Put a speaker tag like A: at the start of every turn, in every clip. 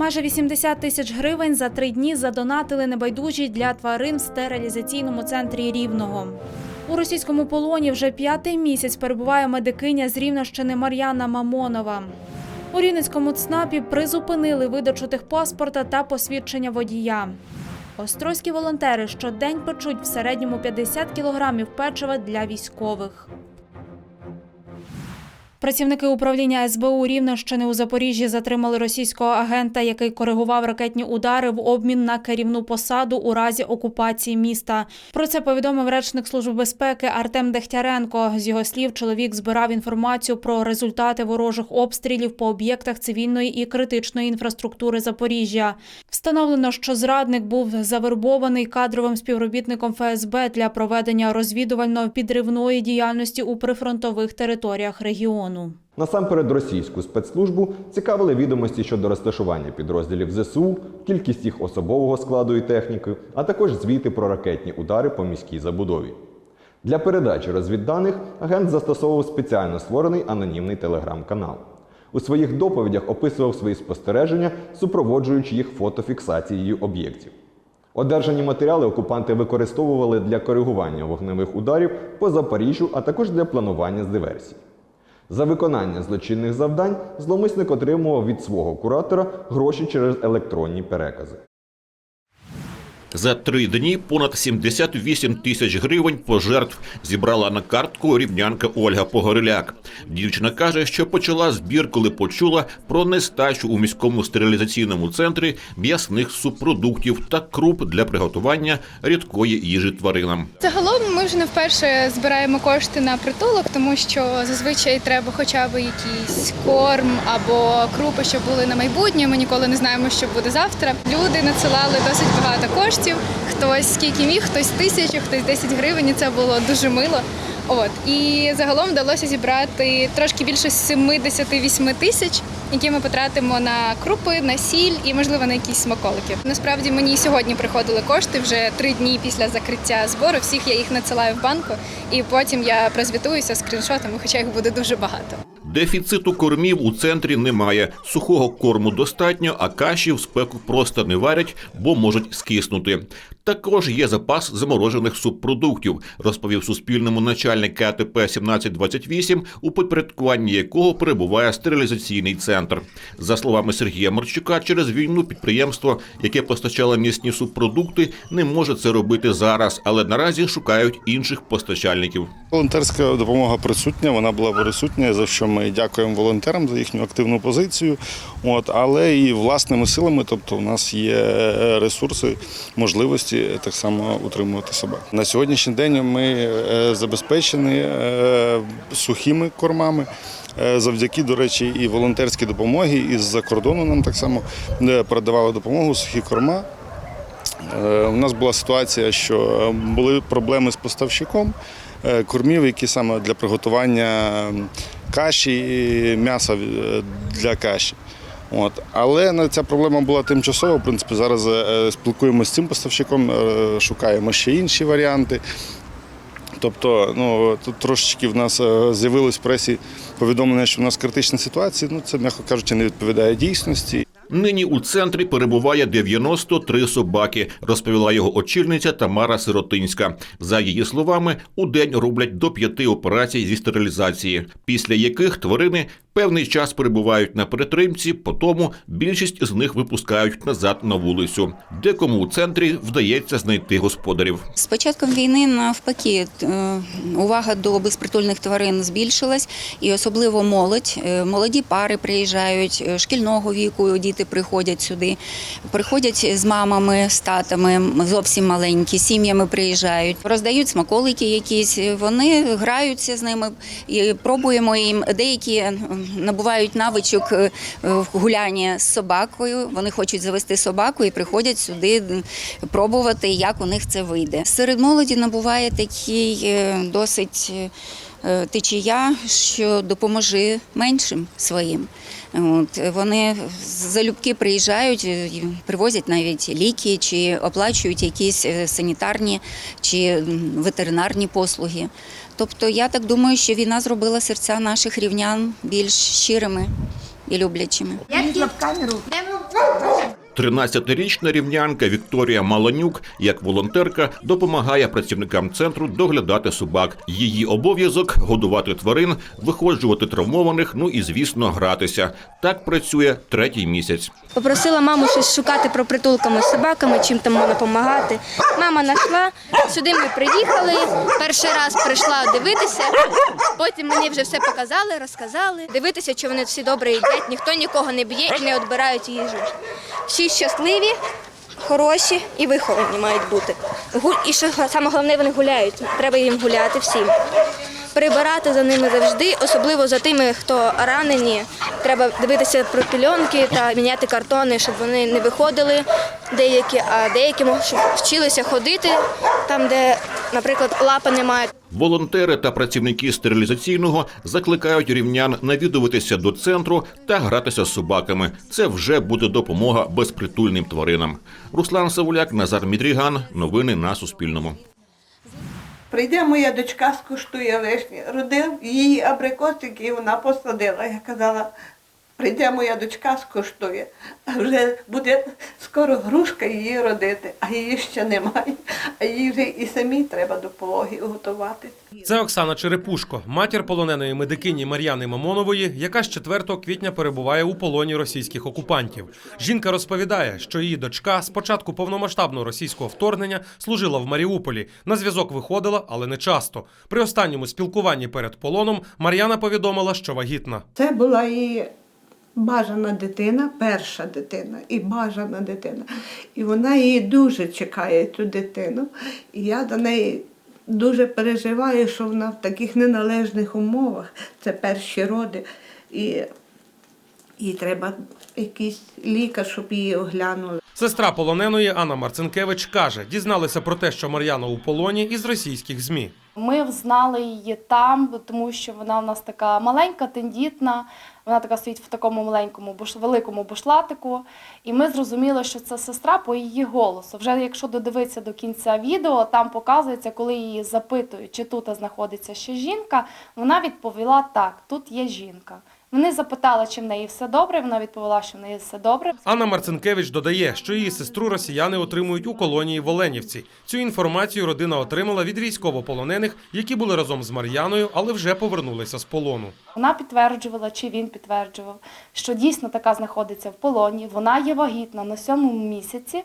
A: Майже 80 тисяч гривень за три дні задонатили небайдужі для тварин в стерилізаційному центрі Рівного. У російському полоні вже п'ятий місяць перебуває медикиня з Рівнощини Мар'яна Мамонова. У Рівненському ЦНАПі призупинили видачу техпаспорта та посвідчення водія. Острозькі волонтери щодень печуть в середньому 50 кілограмів печива для військових. Працівники управління СБУ Рівненщини у Запоріжжі затримали російського агента, який коригував ракетні удари в обмін на керівну посаду у разі окупації міста. Про це повідомив речник Служби безпеки Артем Дехтяренко. З його слів, чоловік збирав інформацію про результати ворожих обстрілів по об'єктах цивільної і критичної інфраструктури Запоріжжя. Встановлено, що зрадник був завербований кадровим співробітником ФСБ для проведення розвідувально-підривної діяльності у прифронтових територіях регіону.
B: Насамперед російську спецслужбу цікавили відомості щодо розташування підрозділів ЗСУ, кількість їх особового складу і техніки, а також звіти про ракетні удари по міській забудові. Для передачі розвідданих агент застосовував спеціально створений анонімний телеграм-канал. У своїх доповідях описував свої спостереження, супроводжуючи їх фотофіксацією об'єктів. Одержані матеріали окупанти використовували для коригування вогневих ударів по Запоріжжю, а також для планування з диверсій. За виконання злочинних завдань зломисник отримував від свого куратора гроші через електронні перекази.
C: За три дні понад 78 тисяч гривень пожертв зібрала на картку рівнянка Ольга Погориляк. Дівчина каже, що почала збір, коли почула про нестачу у міському стерилізаційному центрі м'ясних субпродуктів та круп для приготування рідкої їжі тваринам.
D: Загалом ми вже не вперше збираємо кошти на притулок, тому що зазвичай треба хоча б якийсь корм або крупи, щоб були на майбутнє. Ми ніколи не знаємо, що буде завтра. Люди надсилали досить багато коштів. Хтось скільки міг, хтось тисячу, хтось 10 гривень. І це було дуже мило. От і загалом вдалося зібрати трошки більше 78 тисяч, які ми потратимо на крупи, на сіль і можливо на якісь смаколики. Насправді мені сьогодні приходили кошти вже три дні після закриття збору. Всіх я їх надсилаю в банку, і потім я прозвітуюся скріншотами, хоча їх буде дуже багато.
C: Дефіциту кормів у центрі немає. Сухого корму достатньо, а каші в спеку просто не варять, бо можуть скиснути. Також є запас заморожених субпродуктів, розповів Суспільному начальник КТП 1728, у підпорядкуванні якого перебуває стерилізаційний центр. За словами Сергія Марчука, через війну підприємство, яке постачало місні субпродукти, не може це робити зараз, але наразі шукають інших постачальників.
E: Волонтерська допомога присутня, вона була присутня, за що ми дякуємо волонтерам за їхню активну позицію. От, але і власними силами, тобто у нас є ресурси, можливості так само утримувати себе. На сьогоднішній день ми е, забезпечені е, сухими кормами. Е, Завдяки, до речі, і волонтерській допомоги, і з-за кордону нам так само е, передавали допомогу сухі корма. Е, У нас була ситуація, що е, були проблеми з поставщиком кормів, які саме для приготування каші і м'яса для каші. От. Але ну, ця проблема була тимчасова. В принципі, зараз спілкуємося з цим поставщиком, шукаємо ще інші варіанти. Тобто, ну тут трошечки в нас е, з'явилось в пресі повідомлення, що в нас критична ситуація. Ну це, м'яко кажучи, не відповідає дійсності.
C: Нині у центрі перебуває 93 собаки, розповіла його очільниця Тамара Сиротинська. За її словами, у день роблять до п'яти операцій зі стерилізації, після яких тварини певний час перебувають на перетримці, потому більшість з них випускають назад на вулицю. Декому у центрі вдається знайти господарів.
F: З початком війни навпаки е, увага до безпритульних тварин збільшилась, і особливо молодь. Е, Молоді пари приїжджають е, шкільного віку, діти приходять сюди, приходять з мамами, з татами, зовсім маленькі, сім'ями приїжджають, роздають смаколики якісь. Вони граються з ними і пробуємо їм. Деякі е, набувають навичок е, гуляння з собакою. Вони хочуть завести собаку і приходять сюди пробувати, як у них це вийде. Серед молоді набуває такий е, досить е, течія, що допоможе меншим своїм. От, вони залюбки приїжджають, е, привозять навіть ліки чи оплачують якісь е, санітарні чи ветеринарні послуги. Тобто я так думаю, що війна зробила серця наших рівнян більш щирими і люблячими.
G: Я в камеру.
C: 13-річна рівнянка Вікторія Маланюк, як волонтерка, допомагає працівникам центру доглядати собак. Її обов'язок годувати тварин, виходжувати травмованих, ну і звісно, гратися. Так працює третій місяць.
G: Попросила маму щось шукати про притулками з собаками, чим там можна допомагати. Мама знайшла, сюди ми приїхали. Перший раз прийшла дивитися, потім мені вже все показали, розказали. Дивитися, чи вони всі добре їдять, ніхто нікого не б'є і не відбирають їжу. Всі щасливі, хороші і виховані мають бути. І що саме головне, вони гуляють. Треба їм гуляти всім. Прибирати за ними завжди, особливо за тими, хто ранені. Треба дивитися про пільонки та міняти картони, щоб вони не виходили деякі, а деякі щоб вчилися ходити там, де, наприклад, лапи немає.
C: Волонтери та працівники стерилізаційного закликають рівнян навідуватися до центру та гратися з собаками. Це вже буде допомога безпритульним тваринам. Руслан Савуляк, Назар Мідріган. Новини на Суспільному.
H: Прийде моя дочка, скуштує вишні. Родив її абрикосики, і вона посадила. Я казала, прийде моя дочка, скуштує. А вже буде скоро грушка її родити, а її ще немає. А їй вже і самій треба до пологи готуватися.
I: Це Оксана Черепушко, матір полоненої медикині Мар'яни Мамонової, яка з 4 квітня перебуває у полоні російських окупантів. Жінка розповідає, що її дочка з початку повномасштабного російського вторгнення служила в Маріуполі. На зв'язок виходила, але не часто. При останньому спілкуванні перед полоном Мар'яна повідомила, що вагітна.
H: Це була її бажана дитина, перша дитина і бажана дитина. І вона її дуже чекає, цю дитину. І я до неї дуже переживаю, що вона в таких неналежних умовах, це перші роди. І їй треба якийсь лікар, щоб її оглянули.
I: Сестра полоненої Анна Марцинкевич каже, дізналися про те, що Мар'яна у полоні із російських змі.
J: Ми взнали її там, тому що вона в нас така маленька, тендітна. Вона така стоїть в такому маленькому великому бушлатику. І ми зрозуміли, що це сестра по її голосу. Вже якщо додивитися до кінця відео, там показується, коли її запитують, чи тут знаходиться ще жінка. Вона відповіла так: тут є жінка. Вони запитали, чи в неї все добре. Вона відповіла, що в неї все добре.
I: Анна Марцинкевич додає, що її сестру росіяни отримують у колонії в Оленівці. Цю інформацію родина отримала від військовополонених, які були разом з Мар'яною, але вже повернулися з полону.
J: Вона підтверджувала, чи він підтверджував, що дійсно така знаходиться в полоні. Вона є вагітна на сьомому місяці,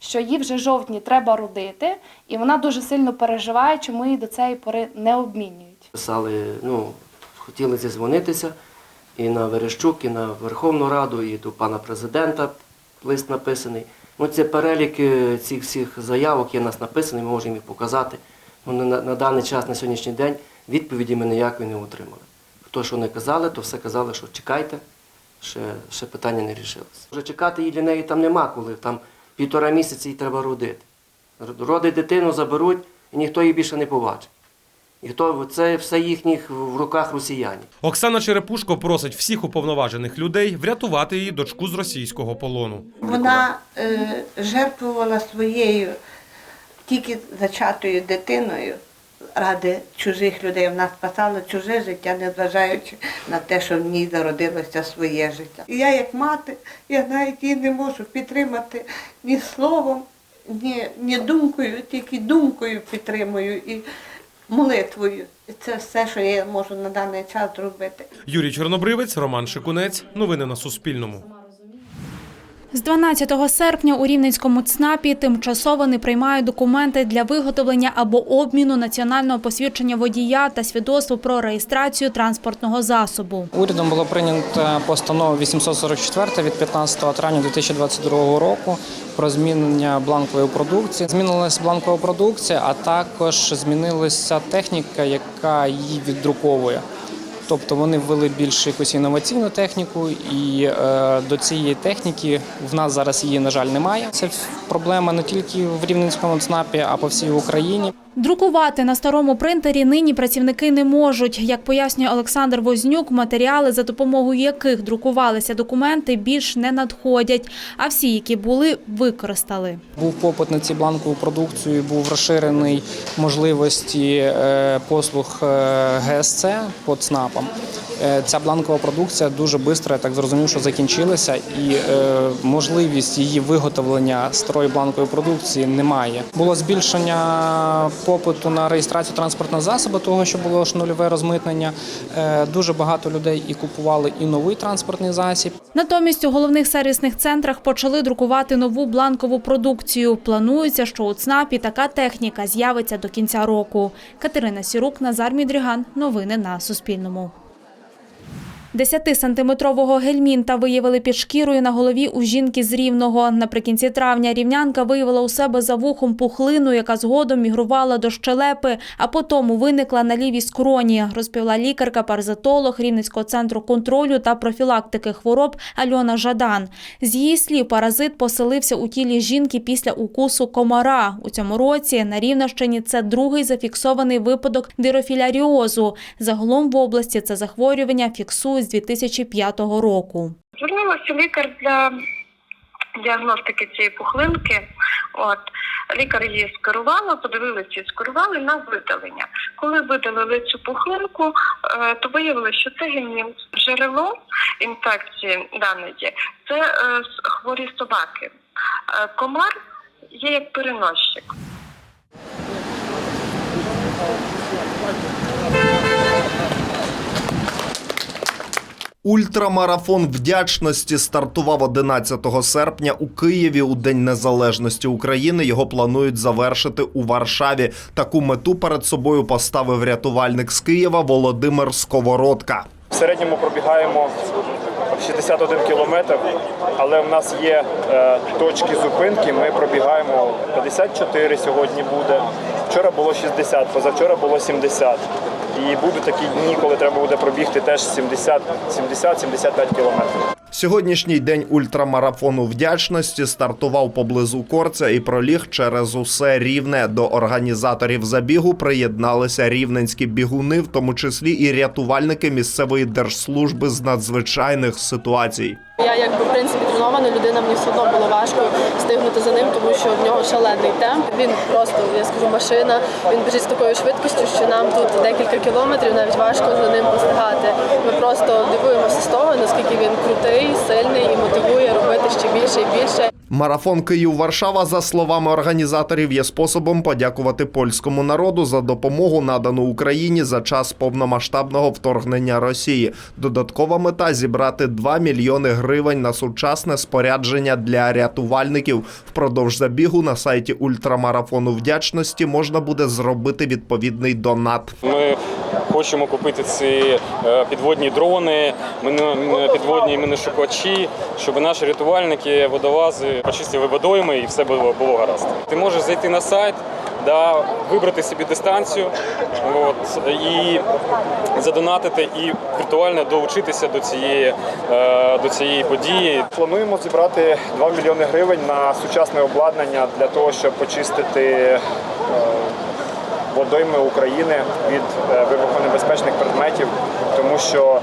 J: що їй вже жовтні треба родити, і вона дуже сильно переживає, чому її до цієї пори не обмінюють.
K: Писали, ну, хотіли зізвонитися і на Верещук, і на Верховну Раду, і до пана президента лист написаний. Ну, це перелік цих всіх заявок є у нас написаний, ми можемо їх показати. Ну, на, на даний час, на сьогоднішній день, відповіді ми ніякої не отримали. Хто що не казали, то все казали, що чекайте, ще, ще питання не рішилося. Вже чекати її для неї там нема, коли там півтора місяці їй треба родити. Родить дитину, заберуть, і ніхто її більше не побачить. І хто це все їхніх в руках росіянів.
I: Оксана Черепушко просить всіх уповноважених людей врятувати її дочку з російського полону.
H: Вона е, жертвувала своєю тільки зачатою дитиною ради чужих людей. Вона спасала чуже життя, незважаючи на те, що в ній зародилося своє життя. І я, як мати, я навіть її не можу підтримати ні словом, ні, ні думкою, тільки думкою підтримую і молитвою. Це все, що я можу на даний час зробити.
I: Юрій Чорнобривець, Роман Шикунець. Новини на Суспільному.
A: З 12 серпня у Рівненському ЦНАПі тимчасово не приймають документи для виготовлення або обміну національного посвідчення водія та свідоцтво про реєстрацію транспортного засобу.
L: Урядом було прийнято постанову 844 від 15 травня 2022 року про змінення бланкової продукції. Змінилася бланкова продукція, а також змінилася техніка, яка її віддруковує. Тобто вони ввели більш якусь інноваційну техніку, і е, до цієї техніки в нас зараз її, на жаль, немає. Це проблема не тільки в Рівненському ЦНАПі, а по всій Україні.
A: Друкувати на старому принтері нині працівники не можуть. Як пояснює Олександр Вознюк, матеріали, за допомогою яких друкувалися документи, більш не надходять, а всі, які були, використали.
L: Був попит на ці бланкову продукцію, був розширений можливості е, послуг е, ГСЦ по ЦНАПам. Е, ця бланкова продукція дуже швидко, я так зрозумів, що закінчилася, і е, можливість її виготовлення старої бланкової продукції немає. Було збільшення попиту на реєстрацію транспортного засобу, того що було ж нульове розмитнення. Е, Дуже багато людей і купували і новий транспортний засіб.
A: Натомість у головних сервісних центрах почали друкувати нову бланкову продукцію. Планується, що у ЦНАПі така техніка з'явиться до кінця року. Катерина Сірук, Назар Мідріган. Новини на Суспільному. 10-сантиметрового гельмінта виявили під шкірою на голові у жінки з Рівного. Наприкінці травня рівнянка виявила у себе за вухом пухлину, яка згодом мігрувала до щелепи, а потім виникла на лівій скроні, розповіла лікарка-паразитолог Рівненського центру контролю та профілактики хвороб Альона Жадан. З її слів, паразит поселився у тілі жінки після укусу комара. У цьому році на Рівненщині це другий зафіксований випадок дирофіляріозу. Загалом в області це захворювання фіксують з 2005 року.
M: Звернулася лікар для діагностики цієї пухлинки. От лікар її скерувала, подивилися скерували на видалення. Коли видалили цю пухлинку, е, то виявилося, що це гельмінт. Джерело інфекції даної це е, хворі собаки. Е, Комар є як переносчик.
N: Ультрамарафон вдячності стартував 11 серпня у Києві у День Незалежності України. Його планують завершити у Варшаві. Таку мету перед собою поставив рятувальник з Києва Володимир Сковородка.
O: В середньому пробігаємо 61 кілометр, але в нас є е, точки зупинки. Ми пробігаємо 54 сьогодні буде. Вчора було 60, позавчора було 70. І будуть такі дні, коли треба буде пробігти теж 70 70-75 кілометрів.
N: Сьогоднішній день ультрамарафону вдячності стартував поблизу Корця і проліг через усе рівне. До організаторів забігу приєдналися рівненські бігуни, в тому числі і рятувальники місцевої держслужби з надзвичайних ситуацій.
P: Я якби в принципі тренована людина, мені все одно було важко встигнути за ним, тому що в нього шалений темп. Він просто, я скажу, машина. Він біжить з такою швидкістю, що нам тут декілька кілометрів навіть важко за ним постигати. Просто дивуємося з того, наскільки він крутий, сильний і мотивує робити ще більше і більше.
N: Марафон Київ-Варшава, за словами організаторів, є способом подякувати польському народу за допомогу, надану Україні за час повномасштабного вторгнення Росії. Додаткова мета зібрати 2 мільйони гривень на сучасне спорядження для рятувальників. Впродовж забігу на сайті ультрамарафону вдячності можна буде зробити відповідний донат.
O: Ми хочемо купити ці е, підводні дрони, підводні міношукачі, щоб наші рятувальники, водолази почистили водойми і все було, було гаразд. Ти можеш зайти на сайт, да, вибрати собі дистанцію от, і задонатити і віртуально долучитися до цієї, е, до цієї події. Плануємо зібрати 2 мільйони гривень на сучасне обладнання для того, щоб почистити е, водойми України від е, вибухонебезпечних предметів, тому що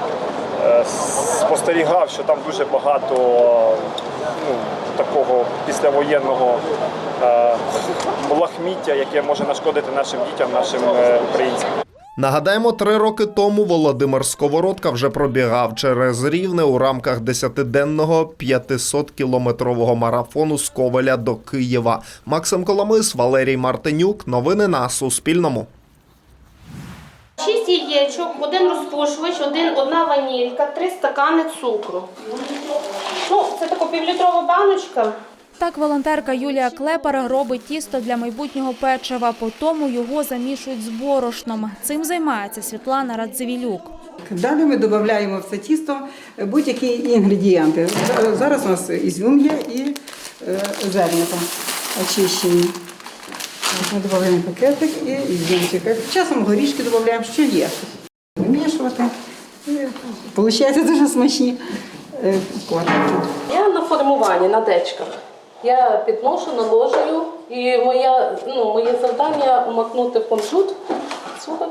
O: спостерігав, що там дуже багато ну, такого післявоєнного е, лахміття, яке може нашкодити нашим дітям, нашим е, українцям.
N: Нагадаємо, три роки тому Володимир Сковородка вже пробігав через Рівне у рамках 10-денного 500-кілометрового марафону з Ковеля до Києва. Максим Коломис, Валерій Мартинюк. Новини на Суспільному.
Q: Шість яєчок, один розпушувач, один, одна ванілька, три стакани цукру. Ну, це така півлітрова баночка.
A: Так волонтерка Юлія Клепара робить тісто для майбутнього печива, потім його замішують з борошном. Цим займається Світлана Радзивілюк.
R: Далі ми додаємо в це тісто будь-які інгредієнти. Зараз у нас ізюм є і е, зернята очищені. Ми додаємо пакетик і ізюмчик. Часом горішки додаємо, що є. Вимішувати. Виходить дуже смачні е.
Q: Я на формуванні, на дечках. Я підношу, наложую, і моя, ну, моє завдання умакнути комп'ют цукор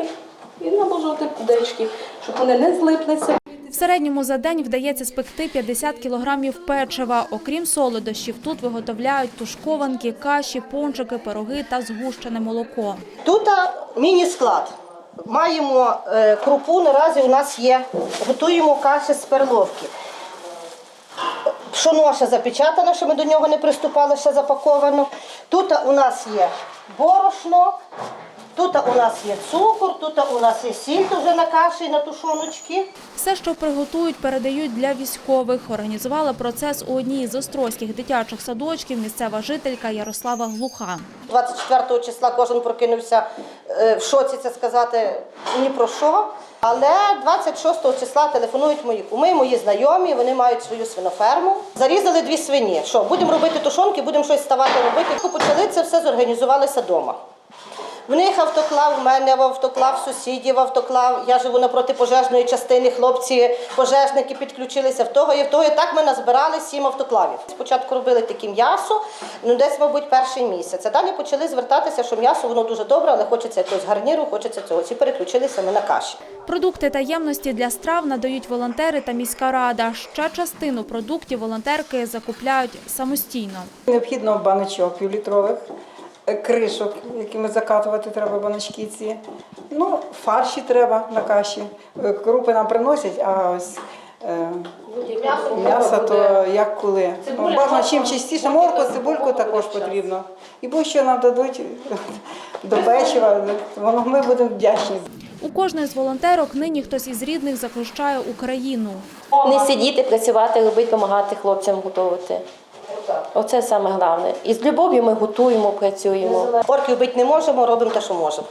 Q: і наложувати дечки, щоб вони не злиплися.
A: В середньому за день вдається спекти 50 кілограмів печива. Окрім солодощів, тут виготовляють тушкованки, каші, пончики, пироги та згущене молоко.
S: Тут міні-склад. маємо е, крупу, наразі у нас є, готуємо каші з перловки. Пшоно ще запечатано, що ми до нього не приступали, ще запаковано. Тут у нас є борошно, тут у нас є цукор, тут у нас є сіль вже на каші на тушоночки.
A: Все, що приготують, передають для військових. Організувала процес у одній з острозьких дитячих садочків місцева жителька Ярослава Глуха.
S: 24 числа кожен прокинувся е, в шоці це сказати ні про що. Але 26 числа телефонують мої куми, мої знайомі, вони мають свою свиноферму. Зарізали дві свині. Що, будемо робити тушонки, будемо щось ставати робити. Почали це все зорганізувалися вдома. В них автоклав, в мене в автоклав, сусідів автоклав. Я живу напроти пожежної частини. Хлопці, пожежники підключилися в того і в того. І так ми назбирали сім автоклавів. Спочатку робили таке м'ясо, ну десь, мабуть, перший місяць. А далі почали звертатися, що м'ясо воно дуже добре, але хочеться якогось гарніру, хочеться цього. Ці переключилися ми на каші.
A: Продукти та ємності для страв надають волонтери та міська рада. Ще частину продуктів волонтерки закупляють самостійно.
R: Необхідно баночок півлітрових, кришок, якими закатувати треба баночки ці. Ну, фарші треба на каші. Е, Крупи нам приносять, а ось е, м'ясо то як коли. Ну, бажано чим частіше морку, цибульку також потрібно. І будь-що нам дадуть до печива, воно ми будемо вдячні.
A: У кожної з волонтерок нині хтось із рідних захищає Україну.
T: Не сидіти, працювати, робити, допомагати хлопцям готувати. Оце саме головне. І з любов'ю ми готуємо, працюємо.
S: Орків бити не можемо, робимо те, що можемо.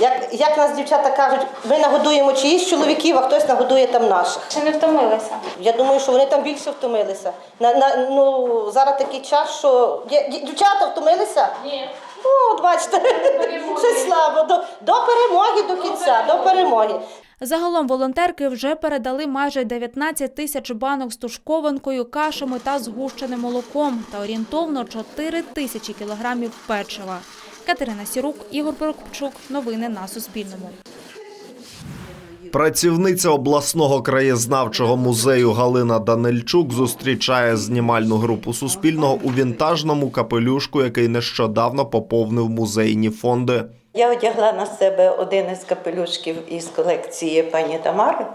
S: Як, як нас дівчата кажуть, ми нагодуємо чиїсь чоловіків, а хтось нагодує там наших.
D: Чи не втомилися?
S: Я думаю, що вони там більше втомилися. На, на, ну, зараз такий час, що дівчата втомилися? Ні. Ну, от бачите, щось слабо. До, до перемоги до кінця, до перемоги.
A: Загалом волонтерки вже передали майже 19 тисяч банок з тушкованкою, кашами та згущеним молоком та орієнтовно 4 тисячі кілограмів печива. Катерина Сірук, Ігор Прокопчук. Новини на Суспільному.
N: Працівниця обласного краєзнавчого музею Галина Данильчук зустрічає знімальну групу Суспільного у вінтажному капелюшку, який нещодавно поповнив музейні фонди.
U: Я одягла на себе один із капелюшків із колекції пані Тамари.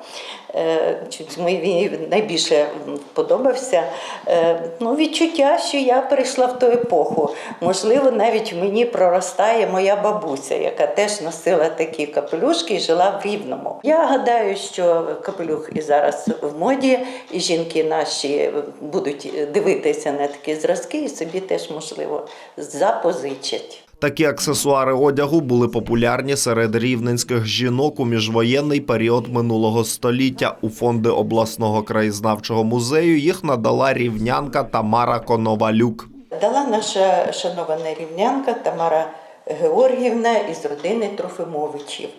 U: Е, Мені найбільше подобався. Е, Ну, відчуття, що я перейшла в ту епоху. Можливо, навіть в мені проростає моя бабуся, яка теж носила такі капелюшки і жила в Рівному. Я гадаю, що капелюх і зараз в моді, і жінки наші будуть дивитися на такі зразки, і собі теж можливо запозичать.
N: Такі аксесуари одягу були популярні серед рівненських жінок у міжвоєнний період минулого століття. У фонди обласного краєзнавчого музею їх надала рівнянка Тамара Коновалюк.
U: Дала наша шанована рівнянка Тамара Георгіївна із родини Трофимовичів.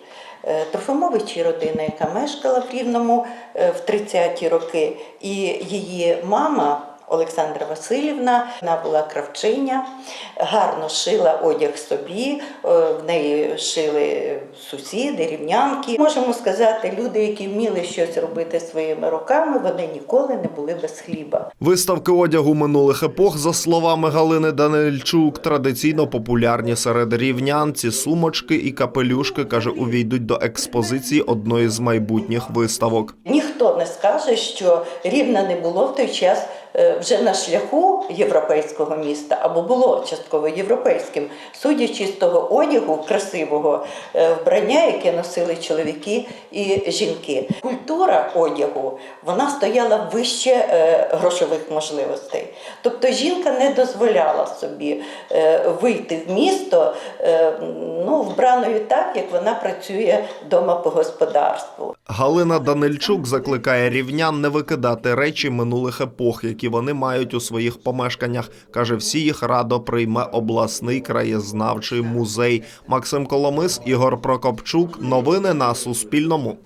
U: Е, Трофимовичі родина, яка мешкала в Рівному е, в 30-ті роки, і її мама. Олександра Васильівна, вона була кравчиня, гарно шила одяг собі, е, в неї шили сусіди, рівнянки. Можемо сказати, люди, які вміли щось робити своїми руками, вони ніколи не були без хліба.
N: Виставки одягу минулих епох, за словами Галини Данильчук, традиційно популярні серед рівнян. Ці сумочки і капелюшки каже, увійдуть до експозиції одної з майбутніх виставок.
U: Ніхто не скаже, що рівна не було в той час вже на шляху європейського міста або було частково європейським, судячи з того одягу красивого е, вбрання, яке носили чоловіки і жінки. Культура одягу вона стояла вище е, грошових можливостей. Тобто жінка не дозволяла собі е, вийти в місто е, ну, вбраною так, як вона працює вдома по господарству.
N: Галина Данильчук закликає рівнян не викидати речі минулих епох, які вони мають у своїх помешканнях. Каже, всі їх радо прийме обласний краєзнавчий музей. Максим Коломис, Ігор Прокопчук. Новини на Суспільному.